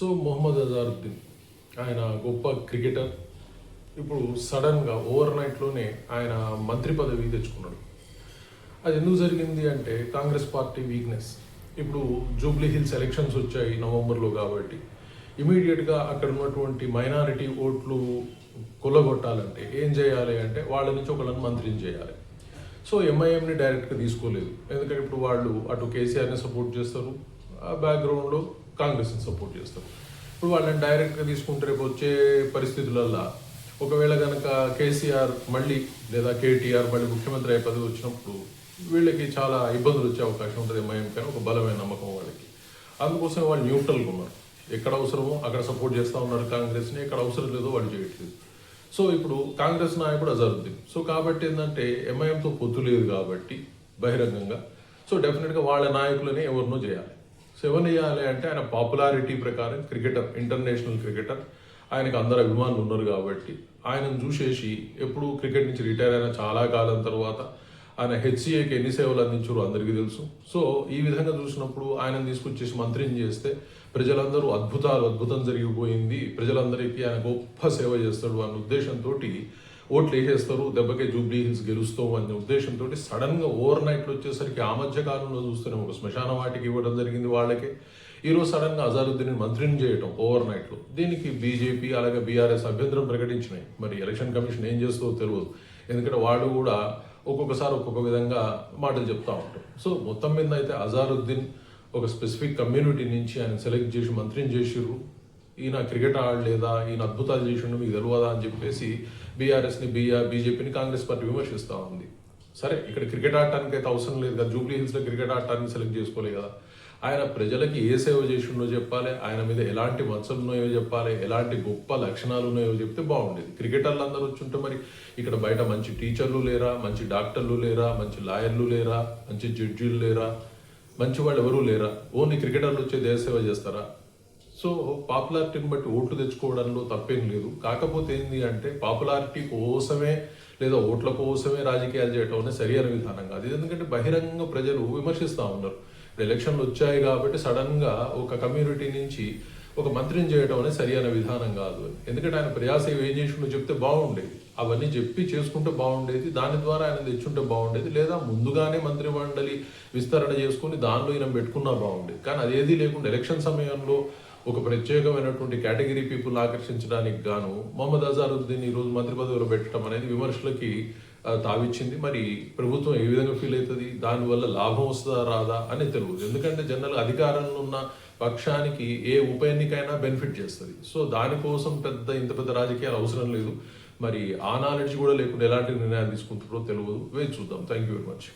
So Mohammed Azharuddin ఆయన గొప్ప cricketer. ఇప్పుడు సడన్గా ఓవర్ నైట్లోనే ఆయన మంత్రి పదవి తెచ్చుకున్నాడు. అది ఎందుకు జరిగింది అంటే కాంగ్రెస్ పార్టీ వీక్నెస్. ఇప్పుడు జూబ్లీ హిల్స్ ఎలక్షన్స్ వచ్చాయి నవంబర్లో కాబట్టి. ఇమీడియట్గా అక్కడ ఉన్నటువంటి మైనారిటీ ఓట్లు కొల్లగొట్టాలంటే ఏం చేయాలి అంటే వాళ్ళ నుంచి ఒకళ్ళని మంత్రిని చేయాలి. సో ఎంఐఎంని డైరెక్ట్గా తీసుకోలేదు. ఎందుకంటే ఇప్పుడు వాళ్ళు అటు కేసీఆర్ని సపోర్ట్ చేస్తారు. ఆ బ్యాక్గ్రౌండ్లో కాంగ్రెస్ని సపోర్ట్ చేస్తారు ఇప్పుడు వాళ్ళని డైరెక్ట్గా తీసుకుంటే రేపు వచ్చే పరిస్థితులల్లో ఒకవేళ కనుక కేసీఆర్ మళ్ళీ లేదా కేటీఆర్ మళ్ళీ ముఖ్యమంత్రి అయ్యే పదవి వచ్చినప్పుడు వీళ్ళకి చాలా ఇబ్బందులు వచ్చే అవకాశం ఉంటుంది ఎంఐఎం కానీ ఒక బలమైన నమ్మకం వాళ్ళకి. అందుకోసం వాళ్ళు న్యూట్రల్గా ఉన్నారు. ఎక్కడ అవసరమో అక్కడ సపోర్ట్ చేస్తూ ఉన్నారు కాంగ్రెస్ని ఎక్కడ అవసరం లేదో వాళ్ళు చేయట్లేదు. సో ఇప్పుడు కాంగ్రెస్ నాయకుడు అజరుద్దీన్. సో కాబట్టి ఏంటంటే ఎంఐఎంతో పొత్తు లేదు కాబట్టి బహిరంగంగా. సో డెఫినెట్గా వాళ్ళ నాయకులని ఎవరినో చేయాలి. సో ఎవరిని చేయాలి అంటే ఆయన పాపులారిటీ ప్రకారం క్రికెటర్ ఇంటర్నేషనల్ క్రికెటర్. ఆయనకు అందరు అభిమానులు ఉన్నారు కాబట్టి ఆయనను చూసేసి ఎప్పుడు క్రికెట్ నుంచి రిటైర్ అయిన చాలా కాలం తర్వాత ఆయన హెచ్సిఏకి ఎన్ని సేవలు అందించారో అందరికీ తెలుసు. సో ఈ విధంగా చూసినప్పుడు ఆయనను తీసుకొచ్చేసి మంత్రిని చేస్తే ప్రజలందరూ అద్భుతాలు అద్భుతం జరిగిపోయింది. ప్రజలందరికీ ఆయన గొప్ప సేవ చేస్తాడు అన్న ఉద్దేశంతో ఓట్లు వేసేస్తారు దెబ్బకే జూబ్లీ హిల్స్ గెలుస్తాం అనే ఉద్దేశంతో సడన్గా ఓవర్ నైట్లు వచ్చేసరికి ఆ మధ్య కాలంలో చూస్తేనే ఒక శ్మశాన వాటికి ఇవ్వడం జరిగింది వాళ్ళకి. ఈరోజు సడన్గా అజారుద్దీన్ మంత్రిని చేయటం ఓవర్ నైట్లో. దీనికి బీజేపీ అలాగే బీఆర్ఎస్ అభ్యంతరం ప్రకటించినాయి. మరి ఎలక్షన్ కమిషన్ ఏం చేస్తుందో తెలియదు ఎందుకంటే వాళ్ళు కూడా ఒక్కొక్కసారి ఒక్కొక్క విధంగా మాటలు చెప్తా ఉంటారు. సో మొత్తం మీద అయితే అజారుద్దీన్ ఒక స్పెసిఫిక్ కమ్యూనిటీ నుంచి ఆయన సెలెక్ట్ చేసి మంత్రిని చేసిర్రు. ఈయన క్రికెట్ ఆడలేదా ఈయన అద్భుతాలు చేసిండు మీకు తెలియదా అని చెప్పేసి బీఆర్ఎస్ని బీఆర్ బీజేపీని కాంగ్రెస్ పార్టీ విమర్శిస్తూ ఉంది. సరే ఇక్కడ క్రికెట్ ఆడటానికి అయితే అవసరం లేదు కదా జూబ్లీ హిల్స్లో క్రికెట్ ఆడటానికి సెలెక్ట్ చేసుకోలేదు కదా. ఆయన ప్రజలకి ఏ సేవ చేసిండో చెప్పాలి ఆయన మీద ఎలాంటి మచ్చలు ఉన్నాయో చెప్పాలి ఎలాంటి గొప్ప లక్షణాలు ఉన్నాయో చెప్తే బాగుండేది. క్రికెటర్లు అందరూ వచ్చుంటే మరి ఇక్కడ బయట మంచి టీచర్లు లేరా మంచి డాక్టర్లు లేరా మంచి లాయర్లు లేరా మంచి జడ్జీలు లేరా మంచి వాళ్ళు ఎవరూ లేరా? ఓన్లీ క్రికెటర్లు వచ్చే దేశ సేవ చేస్తారా? సో పాపులారిటీని బట్టి ఓట్లు తెచ్చుకోవడంలో తప్పేం లేదు. కాకపోతే ఏంది అంటే పాపులారిటీ కోసమే లేదా ఓట్ల కోసమే రాజకీయాలు చేయటం అనేది సరియైన విధానం కాదు. ఇది ఎందుకంటే బహిరంగ ప్రజలు విమర్శిస్తూ ఉన్నారు. ఎలక్షన్లు వచ్చాయి కాబట్టి సడన్గా ఒక కమ్యూనిటీ నుంచి ఒక మంత్రిని చేయడం అనేది సరైన విధానం కాదు ఎందుకంటే ఆయన ప్రజాసేవ ఏం చేసిండో చెప్తే బాగుండేది. అవన్నీ చెప్పి చేసుకుంటే బాగుండేది. దాని ద్వారా ఆయన తెచ్చుంటే బాగుండేది. లేదా ముందుగానే మంత్రి మండలి విస్తరణ చేసుకుని దానిలో ఈయన పెట్టుకున్నా బాగుండేది. కానీ అదేది లేకుండా ఎలక్షన్ సమయంలో ఒక ప్రత్యేకమైనటువంటి కేటగిరీ పీపుల్ ఆకర్షించడానికి గాను మొహమ్మద్ అజారుద్దీన్ ఈ రోజు మంత్రి పదవిలో పెట్టడం అనేది విమర్శలకి తావిచ్చింది. మరి ప్రభుత్వం ఏ విధంగా ఫీల్ అవుతుంది? దానివల్ల లాభం వస్తుందా రాదా అని తెలియదు. ఎందుకంటే జనరల్ అధికారంలో ఉన్న పక్షానికి ఏ ఉప ఎన్నికైనా బెనిఫిట్ చేస్తుంది. సో దానికోసం పెద్ద ఇంత పెద్ద రాజకీయాలు అవసరం లేదు. మరి ఆ నాలెడ్జ్ కూడా లేకుండా ఎలాంటి నిర్ణయాలు తీసుకుంటారో తెలియదు. వేచి చూద్దాం. Thank you very much